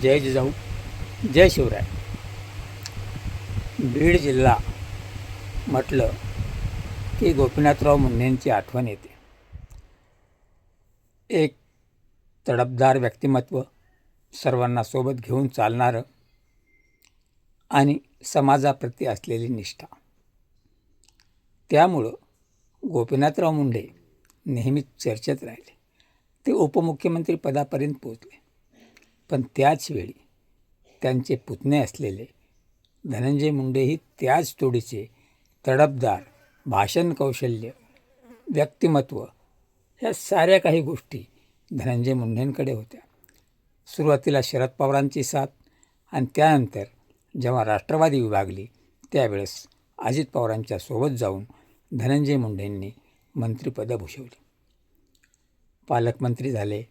जय जिजाऊ जय शिवराय. बीड जिल्हा म्हटलं की गोपीनाथराव मुंडेंची आठवण येते. एक तडपदार व्यक्तिमत्व सर्वांना सोबत घेऊन चालणारं आणि समाजाप्रती असलेली निष्ठा. त्यामुळं गोपीनाथराव मुंडे नेहमीच चर्चेत राहिले. ते उपमुख्यमंत्री पदापर्यंत पोचले पण त्याचवेळी त्यांचे पुतणे असलेले धनंजय मुंडेही त्याच तोडीचे तडपदार भाषण कौशल्य व्यक्तिमत्व ह्या साऱ्या काही गोष्टी धनंजय मुंडेंकडे होत्या. सुरुवातीला शरद पवारांची साथ आणि त्यानंतर जेव्हा राष्ट्रवादी विभागली त्यावेळेस अजित पवारांच्या सोबत जाऊन धनंजय मुंडेंनी मंत्रिपदं भूषवली. पालकमंत्री झाले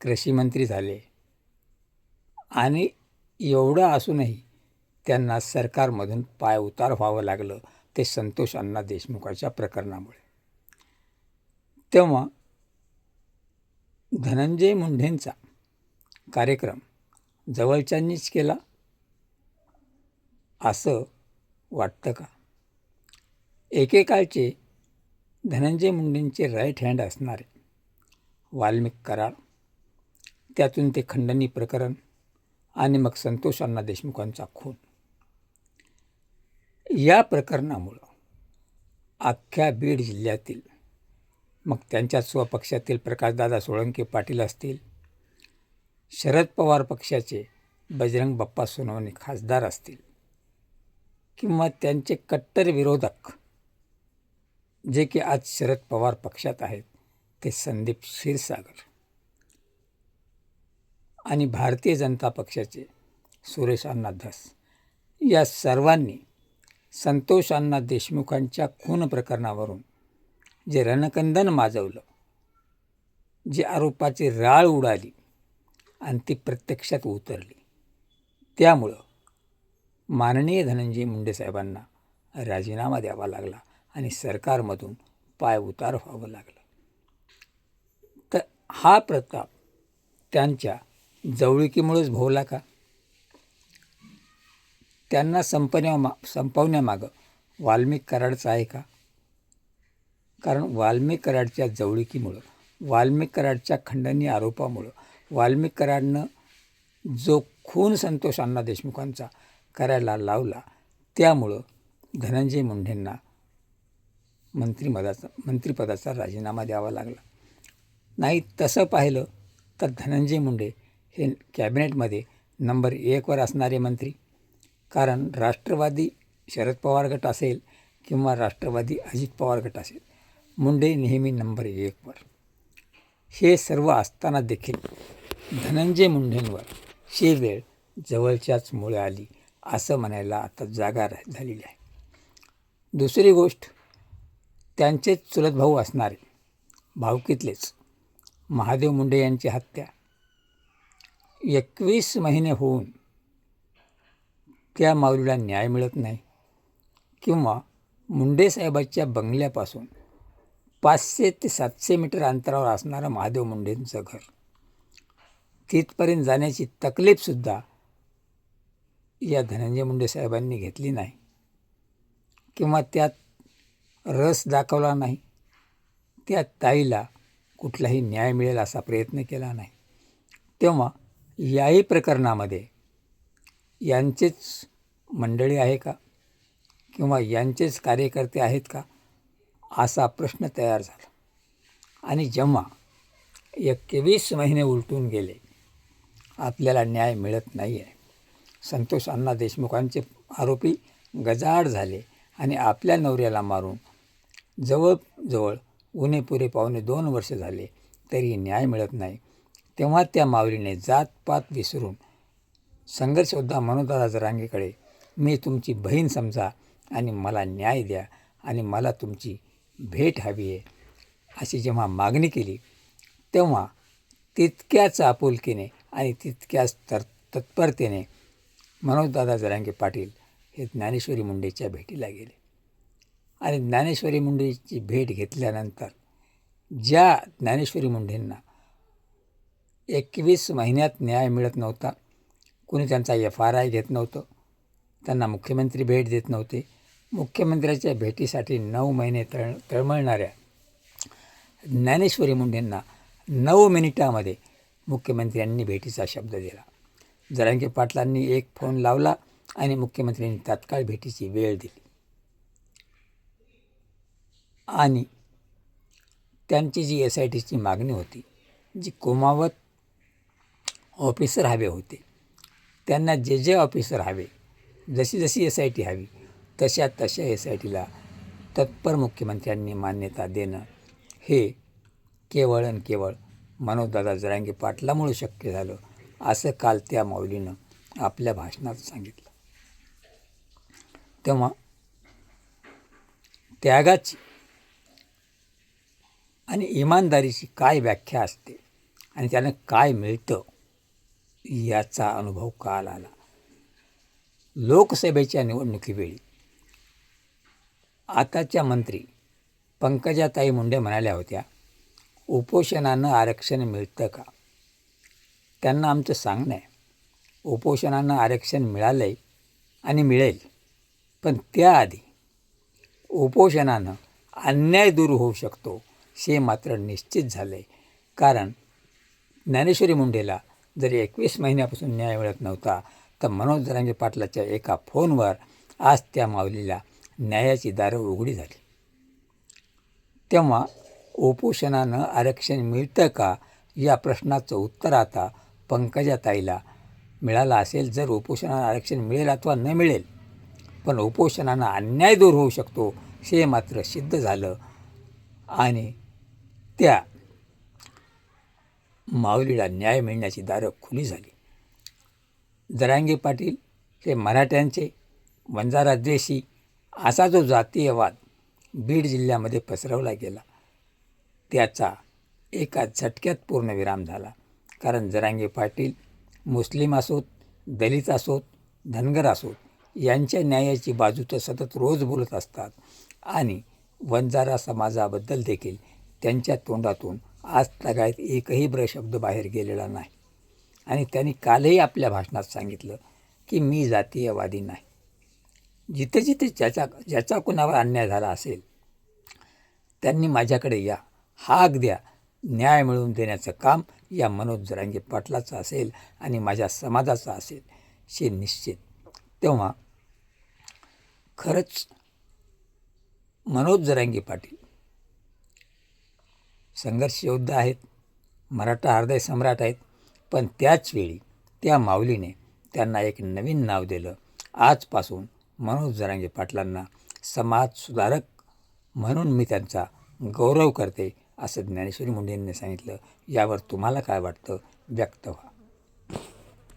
कृषीमंत्री झाले आणि एवढं असूनही त्यांना सरकारमधून पाय उतार व्हावं लागलं ते संतोष अण्णा देशमुखाच्या प्रकरणामुळे. तेव्हा धनंजय मुंडेंचा कार्यक्रम जवळच्यांनीच केला. असं वाटतं का? एकेकाळचे धनंजय मुंडेंचे राईट हँड असणारे वाल्मिक कराड त्यातून ते खंडणी प्रकरण आणि मग संतोष अण्णा देशमुखांचा खून. या प्रकरणामुळं अख्ख्या बीड जिल्ह्यातील मग त्यांच्या स्वपक्षातील प्रकाशदादा सोळंके पाटील असतील शरद पवार पक्षाचे बजरंग बाप्पा सोनवणे खासदार असतील किंवा त्यांचे कट्टर विरोधक जे की आज शरद पवार पक्षात आहेत ते संदीप क्षीरसागर. आणि भारतीय जनता पक्षाचे सुरेश अण्णा धस. या सर्वांनी संतोष अण्णा देशमुखांच्या खून प्रकरणावरून जे रणकंदन माजवलं जे आरोपाची राळ उडाली आणि ती प्रत्यक्षात उतरली. त्यामुळं माननीय धनंजय मुंडे साहेबांना राजीनामा द्यावा लागला आणि सरकारमधून पाय उतार व्हावं लागलं. तर हा प्रताप त्यांच्या जवळिकीमुळेच भोवला का? त्यांना संपण्या मा संपवण्यामागं वाल्मिक कराडचं आहे का? कारण वाल्मिक कराडच्या जवळिकीमुळं वाल्मिक कराडच्या खंडनीय आरोपामुळं वाल्मिक कराडनं जो खून संतोष अण्णा देशमुखांचा करायला लावला त्यामुळं धनंजय मुंडेंना मंत्रिपदाचा मंत्रिपदाचा राजीनामा द्यावा लागला. नाही तसं पाहिलं तर धनंजय मुंडे हे कॅबिनेटमध्ये नंबर एकवर असणारे मंत्री. कारण राष्ट्रवादी शरद पवार गट असेल किंवा राष्ट्रवादी अजित पवार गट असेल मुंडे नेहमी नंबर एकवर. हे सर्व असताना देखील धनंजय मुंडेंवर ही वेळ जवळच्याच मुळे आली असं म्हणायला आता जागा झालेली आहे. दुसरी गोष्ट त्यांचेच चुलत भाऊ असणारे भावकीतलेच महादेव मुंडे यांची हत्या एकवीस महिने होऊन त्या माऊलीला न्याय मिळत नाही किंवा मुंडेसाहेबाच्या बंगल्यापासून पाचशे ते सातशे मीटर अंतरावर असणारं महादेव मुंडेंचं घर. तिथपर्यंत जाण्याची तकलीफसुद्धा या धनंजय मुंडे साहेबांनी घेतली नाही किंवा त्यात रस दाखवला नाही. त्या ताईला कुठलाही न्याय मिळेल असा प्रयत्न केला नाही. तेव्हा याही प्रकरणामध्ये यांचेच मंडळी आहे का? किंवा यांचेच कार्यकर्ते आहेत का? असा प्रश्न तयार झाला. आणि जेव्हा एकवीस महिने उलटून गेले आपल्याला न्याय मिळत नाही आहे संतोष अण्णा देशमुखांचे आरोपी गजाड झाले आणि आपल्या नवऱ्याला मारून जवळजवळ उणे पुरे पावणे दोन वर्ष झाले तरी न्याय मिळत नाही. तेव्हा त्या माऊलीने जातपात विसरून संघर्षसुद्धा मनोदादा जरांगेकडे मी तुमची बहीण समजा आणि मला न्याय द्या आणि मला तुमची भेट हवी आहे अशी जेव्हा मागणी केली तेव्हा तितक्याच आपुलकीने आणि तितक्याच तर तत्परतेने मनोजदादा जरांगे पाटील हे ज्ञानेश्वरी मुंडेच्या भेटीला गेले. आणि ज्ञानेश्वरी मुंडेची भेट घेतल्यानंतर ज्या ज्ञानेश्वरी मुंडेंना एकवीस महिन्यात न्याय मिळत नव्हता. कुणी त्यांचा एफ आर आय घेत नव्हतं. त्यांना मुख्यमंत्री भेट देत नव्हते. मुख्यमंत्र्याच्या भेटीसाठी नऊ महिने तळ तळमळणाऱ्या ज्ञानेश्वरी मुंडेंना नऊ मिनिटामध्ये मुख्यमंत्र्यांनी भेटीचा शब्द दिला. जरांगे पाटलांनी एक फोन लावला आणि मुख्यमंत्र्यांनी तात्काळ भेटीची वेळ दिली. आणि त्यांची जी एस आय टीची मागणी होती जी कोमावत ऑफिसर हवे होते. त्यांना जे जे ऑफिसर हवे जशी जशी एस आय टी हवी तशा तशा एस आय टीला तत्पर मुख्यमंत्र्यांनी मान्यता देणं हे केवळ आणि केवळ मनोजदादा जरांगे पाटलामुळे शक्य झालं असं काल त्या माऊलीनं आपल्या भाषणात सांगितलं. तेव्हा त्यागाची आणि इमानदारीची काय व्याख्या असते आणि त्यानं काय मिळतं याचा अनुभव काल आला. लोकसभेच्या निवडणुकीवेळी आताच्या मंत्री पंकजाताई मुंडे म्हणाल्या होत्या उपोषणानं आरक्षण मिळतं का? त्यांना आमचं सांगणं आहे. उपोषणानं आरक्षण मिळालं आहे आणि मिळेल. पण त्याआधी उपोषणानं अन्याय दूर होऊ शकतो हे मात्र निश्चित झालं आहे कारण ज्ञानेश्वरी मुंडेला जरी एकवीस महिन्यापासून न्याय मिळत नव्हता तर मनोज जरांगे पाटलाच्या एका फोनवर आज त्या माऊलीला न्यायाची दारं उघडी झाली. तेव्हा उपोषणानं आरक्षण मिळतं का या प्रश्नाचं उत्तर आता पंकजाताईला मिळालं असेल. जर उपोषणानं आरक्षण मिळेल अथवा न मिळेल पण उपोषणानं अन्याय दूर होऊ शकतो हे मात्र सिद्ध झालं आणि त्या माऊलीला न्याय मिळण्याची दारं खुली झाली. जरांगे पाटील हे मराठ्यांचे वंजारा देशी असा जो जातीयवाद बीड जिल्ह्यामध्ये पसरवला गेला त्याचा एका झटक्यात पूर्णविराम झाला. कारण जरांगे पाटील मुस्लिम असोत दलित असोत धनगर असोत यांच्या न्यायाची बाजू तर सतत रोज बोलत असतात. आणि वंजारा समाजाबद्दल देखील त्यांच्या तोंडातून आज तगायत एकही ब्रशब्द बाहेर गेलेला नाही. आणि त्यांनी कालही आपल्या भाषणात सांगितलं की मी जातीयवादी नाही. जिथे जिथे ज्याचा ज्याचा कुणावर अन्याय झाला असेल त्यांनी माझ्याकडे या हाक द्या न्याय मिळवून देण्याचं काम या मनोज जरांगे पाटलाचं असेल आणि माझ्या समाजाचं असेल हे निश्चित. तेव्हा खरंच मनोज जरांगे पाटील संघर्षयोद्धा आहेत मराठा हृदय सम्राट आहेत. पण त्याचवेळी त्या माऊलीने त्यांना एक नवीन नाव दिलं. आजपासून मनोज जरांगे पाटलांना समाज सुधारक म्हणून मी त्यांचा गौरव करते असं ज्ञानेश्वरी मुंडेंनी सांगितलं. यावर तुम्हाला काय वाटतं? व्यक्त व्हा.